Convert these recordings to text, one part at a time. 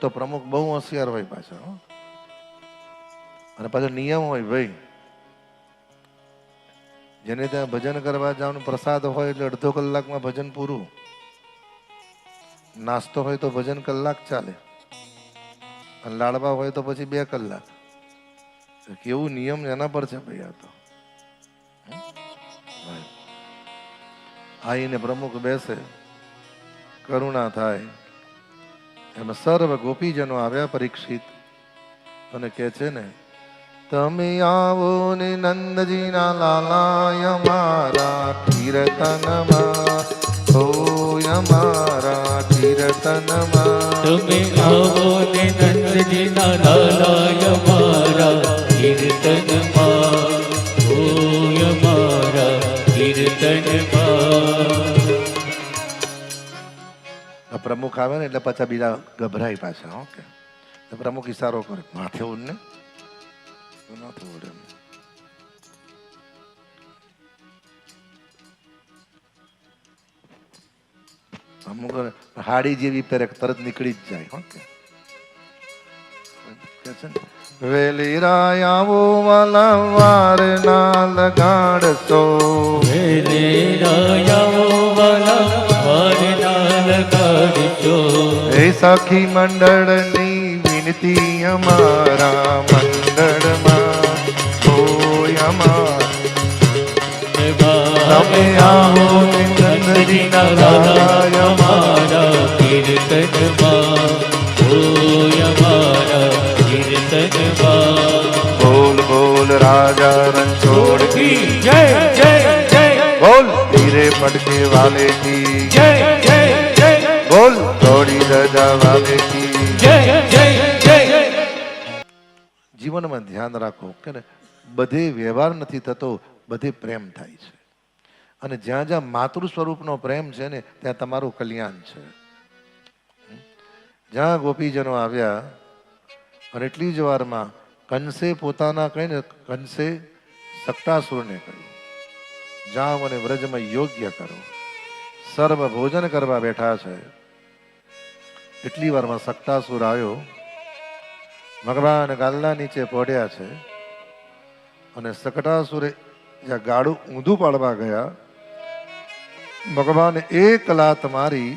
તો પ્રમુખ બહુ હોશિયાર હોય પાછા અને પાછો નિયમ હોય ભાઈ. જેને ત્યાં ભજન કરવા જવાનું પ્રસાદ હોય એટલે અડધો કલાકમાં ભજન પૂરું. નાસ્તો હોય તો ભજન કલાક ચાલે. અને લાડવા હોય તો પછી બે કલાક. કેવું નિયમ એના પર છે ભાઈ આ તો? આઈને પ્રમુખ બેસે. કરુણા થાય. એમાં સર્વ ગોપીજનો આવ્યા પરીક્ષિત અને કે છે ને, તમે આવો ને નંદજીના લાલાય મારા કીર્તનમાં હો મારા કીર્તનમાં. તમે આવો ને નંદજીના લાલાય મારા કીર્તનમાં હો અમારા કીર્તનમાં. પ્રમુખ આવે ને એટલે પાછા બીજા ગભરાય પાછા ઓકે તો પ્રમુખ ઇશારો કરે. માથે ઉડે. અમુક હાડી જેવી પહેરે તરત નીકળી જ જાય ઓકે છે વેલી રાયાવો વાલા વાર ના લગાડતો વેલી રાયાઓ સખી મંડળની વિનતી અમારા મંડળમાં. હોય અમારા. તમે આવો નંદજીના લાલાય મારા કીર્તનમાં. ઓય અમારા કીર્તનમાં. બોલ બોલ રાજા રણછોડ કી જય જય જય. બોલ ધીરે પડકે વાલે કી જય જય જય જીવનમાં ધ્યાન રાખો કે બધે વ્યવહાર નથી થતો બધે પ્રેમ થાય છે. અને જ્યાં જ્યાં માતૃ સ્વરૂપનો પ્રેમ છે ને ત્યાં તમારું કલ્યાણ છે. જ્યાં ગોપીજનો આવ્યા અને એટલી જ વારમાં કંસે પોતાના કહીને કંસે સટ્ટાસુરને કહ્યું જાઓ અને વ્રજમાં યોગ્ય કરો. સર્વ ભોજન કરવા બેઠા છે. એટલી વારમાં સટ્ટાસુર આવ્યો. ભગવાન ગાલના નીચે પડ્યા છે અને સકટાસુરે જ્યાં ગાડું ઊંધું પાડવા ગયા, ભગવાને એક લાત મારી,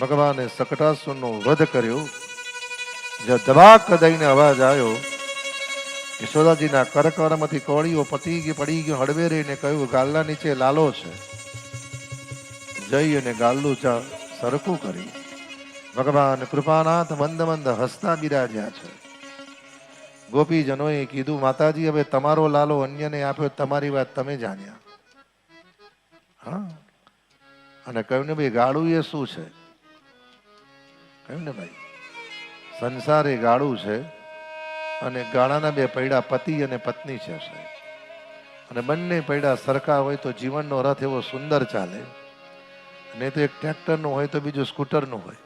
ભગવાને સકટાસુરનો વધ કર્યો. જ્યાં દબાક દઈને અવાજ આવ્યો, યશોદાજીના કરકરમાંથી કોળીઓ પતી ગઈ, પડી ગયો હળવે રહીને કહ્યું ગાલના નીચે લાલો છે. જઈ અને ગાલ્લું ચા સરખું કરી ભગવાન કૃપાનાથ મંદ મંદ હસતા બિરાજ્યા છે. ગોપીજનોએ કીધું, માતાજી, હવે તમારો લાલો અન્યને આપ્યો, તમારી વાત તમે જાણ્યા. હા. અને કહ્યું ને ભાઈ ગાળું એ શું છે? કહ્યું ને, ભાઈ, સંસાર એ ગાળું છે અને ગાળાના બે પૈડા પતિ અને પત્ની છે, સાહેબ. અને બંને પૈડા સરખા હોય તો જીવનનો રથ એવો સુંદર ચાલે. નહીં તો એક ટ્રેક્ટરનું હોય તો બીજું સ્કૂટરનું હોય.